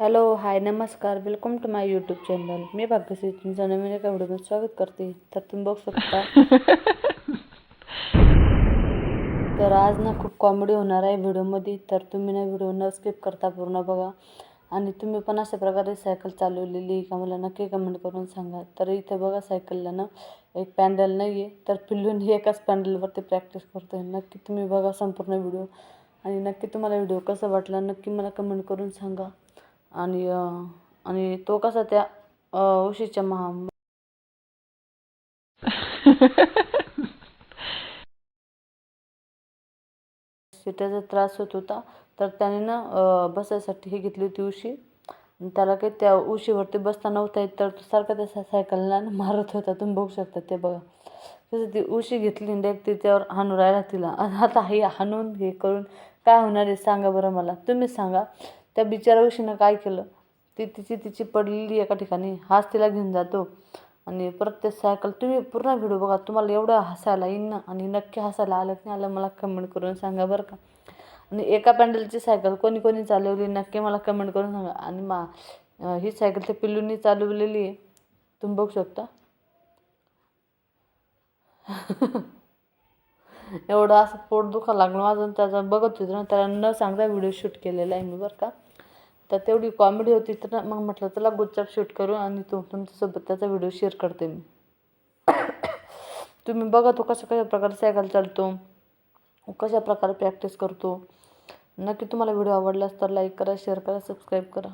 Hello hi नमस्कार. Welcome to my YouTube channel मी भाग्यश्री तुमचं नवीन एका व्हिडिओमध्ये स्वागत करते. तर तुम्ही बघू शकता. तर आज ना खूप कॉमेडी होणार आहे व्हिडिओमध्ये तर तुम्ही ना व्हिडिओ न स्किप करता पूर्ण बघा. आणि तुम्ही पण अशा प्रकारे सायकल चालवलेली का मला नक्की कमेंट करून सांगा. तर इथे बघा सायकलला ना एक पॅन्डल नाही आहे तर पिल्लून एकाच पॅन्डलवरती प्रॅक्टिस करतोय. नक्की तुम्ही बघा संपूर्ण व्हिडिओ आणि नक्की तुम्हाला व्हिडिओ कसा वाटला नक्की मला कमेंट करून सांगा. आणि आणि तो कसा त्या उशीच्या महा त्याचा त्रास होत होता तर त्याने ना बसायसाठी हे घेतली होती उशी. आणि त्याला काही त्या उशीवरती बसता नव्हता येत तर तो सारखा त्या सायकलला मारत होता. तुम्ही बघू शकता ते बघा. तसं ती उशी घेतली डायरेक्ट direct हाणून राहिला तिला. आणि आता हे हाणून हे करून काय होणार आहे सांगा बरं मला. तुम्हीच सांगा. त्या बिचारा उशीनं काय केलं? ती तिची तिची पडलेली एका ठिकाणी हाच तिला घेऊन जातो. आणि परत ते सायकल तुम्ही पूर्ण व्हिडिओ बघा. तुम्हाला एवढं हसायला येईन ना. आणि नक्की हसायला आलं की नाही आलं मला कमेंट करून सांगा बरं का. आणि एका पॅन्डलची सायकल कोणी कोणी चालवली नक्की मला कमेंट करून सांगा. आणि मा ही सायकल त्या पिल्लूंनी चालवलेली आहे. तुम्ही बघू शकता. एवढं असं पोट दुखा लागलं माझं त्याचा बघत होतं ना त्याला न सांगता व्हिडिओ शूट केलेला आहे मी बरं का. तर तेवढी कॉमेडी होती तर मग म्हटलं चला गुच्चाप शूट करू आणि तो तुमच्यासोबत त्याचा व्हिडिओ शेअर करते मी. तुम्ही बघा तो कशा कशा प्रकारे सायकल चालतो कशा प्रकारे प्रॅक्टिस करतो. नक्की तुम्हाला व्हिडिओ आवडलास तर लाईक करा शेअर करा सबस्क्राईब करा.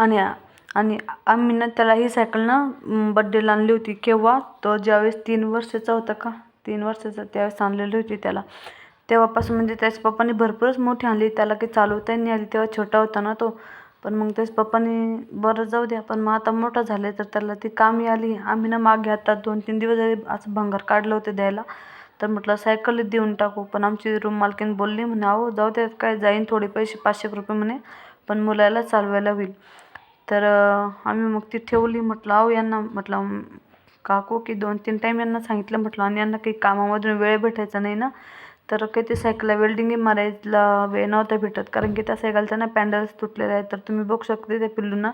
आणि आणि आम्ही ना त्याला ही सायकल ना बड्डेला आणली होती. केव्हा? तो ज्यावेळेस तीन वर्षाचा होता का? तीन वर्षाचा त्यावेळेस आणलेली होती त्याला. तेव्हापासून म्हणजे त्याच्या पप्पाने भरपूरच मोठी आणली. त्याला काही चालवता नाही आली. तेव्हा छोटा होता ना तो. पण मग त्याच पप्पाने बरं जाऊ द्या. पण मग आता मोठा झाला तर त्याला ती कामी आली. आम्ही ना मागे आता दोन तीन दिवस झाले असं भंगार काढलं होतं द्यायला. तर म्हटलं सायकलच देऊन टाकू. पण आमची रूम मालकीन बोलली म्हणे अहो जाऊ द्या. काय जाईन थोडे पैसे पाचशे रुपये म्हणे. पण मुलाला चालवायला होईल. तर आम्ही मग ती ठेवली म्हटलं अहो यांना म्हटलं काकू की दोन तीन टाईम यांना सांगितलं म्हटलं आणि यांना काही कामामधून वेळ भेटायचा नाही ना तर काही ते सायकलला वेल्डिंगही मारायला वेळ नव्हता भेटत कारण की त्या सायकलचा ना पॅन्डल्स तुटलेले आहेत तर तुम्ही बघू शकते त्या पिल्लूंना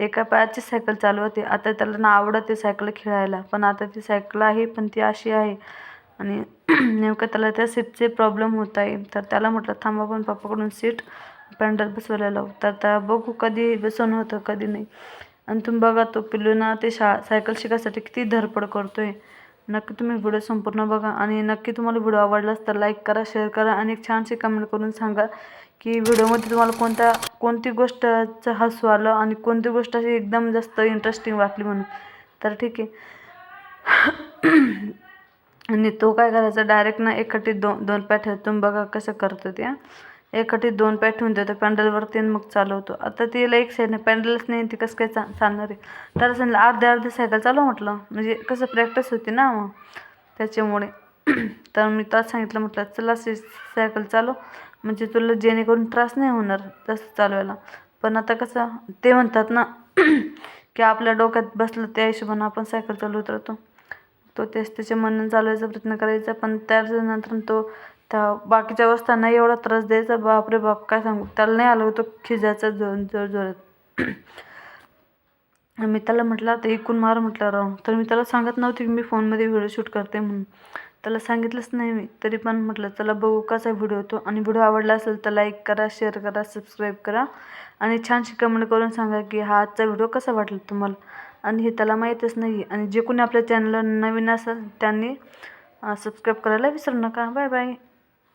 एका पायाची सायकल चालवते आता त्याला ना आवडते सायकल खेळायला पण आता ती सायकल आहे पण ती अशी आहे आणि नेमकं त्याला त्या सीटचे प्रॉब्लेम होत आहे. तर त्याला म्हटलं थांबा पण पप्पाकडून सीट पॅन्डल बसवायला लावू तर आता बघू कधी बसवणं होतं कधी नाही. आणि तुम्ही बघा तो पिल्लू ना ते शा सायकल शिकायसाठी किती धडपड आहे नक्की तुम्ही व्हिडिओ संपूर्ण बघा आणि नक्की तुम्हाला व्हिडिओ आवडलाच तर लाईक करा शेअर करा आणि एक छानशी कमेंट करून सांगा की व्हिडिओमध्ये तुम्हाला कोणत्या कोणती गोष्टचं हसू आलं आणि कोणती गोष्ट अशी एकदम जास्त इंटरेस्टिंग वाटली म्हणून. तर ठीक आहे. आणि तो काय करायचा डायरेक्ट ना एकखटी दोन दोन पाय ठेवून बघा कसं करतो ते एकखटी दोन पॅट ठेवून देतो. पॅन्डलवरती आणि मग चालवतो. आता तिला एक साईडने पॅन्डलच नाही ती कसं काय चा चालणार आहे? त्याला सांगितलं अर्धे अर्धे सायकल चालव म्हटलं. म्हणजे कसं प्रॅक्टिस होती ना मग. त्याच्यामुळे. तर मी त्याला सांगितलं म्हटलं चला सी सायकल चालव. म्हणजे तुला जेणेकरून त्रास नाही होणार तसं चालवायला. पण आता कसं ते म्हणतात ना की आपल्या डोक्यात बसलं त्या हिशोबानं आपण सायकल चालवत राहतो. तो तेच त्याच्या मनानं चालवायचा प्रयत्न करायचा पण त्याच्यानंतर तो त्या बाकीच्या वस्तांना एवढा त्रास द्यायचा बापरे बाप काय सांगू? त्याला नाही आलं होतं खिजायचा जोर जोर जोरात. मी त्याला म्हटलं आता इकून मार म्हटलं राहून तर मी त्याला सांगत नव्हते की मी फोनमध्ये व्हिडिओ शूट करते म्हणून. त्याला सांगितलंच नाही मी. तरी पण म्हटलं चला बघू कसा व्हिडिओ होतो आणि व्हिडिओ आवडला असेल तर लाईक करा शेअर करा सबस्क्राईब करा आणि छानशी कमेंट करून सांगा की हा आजचा व्हिडिओ कसा वाटला तुम्हाला. आणि हे त्याला माहीतच नाही आणि जे कोणी आपल्या चॅनलला नवीन असेल त्यांनी सबस्क्राईब करायला विसरू नका. Bye bye.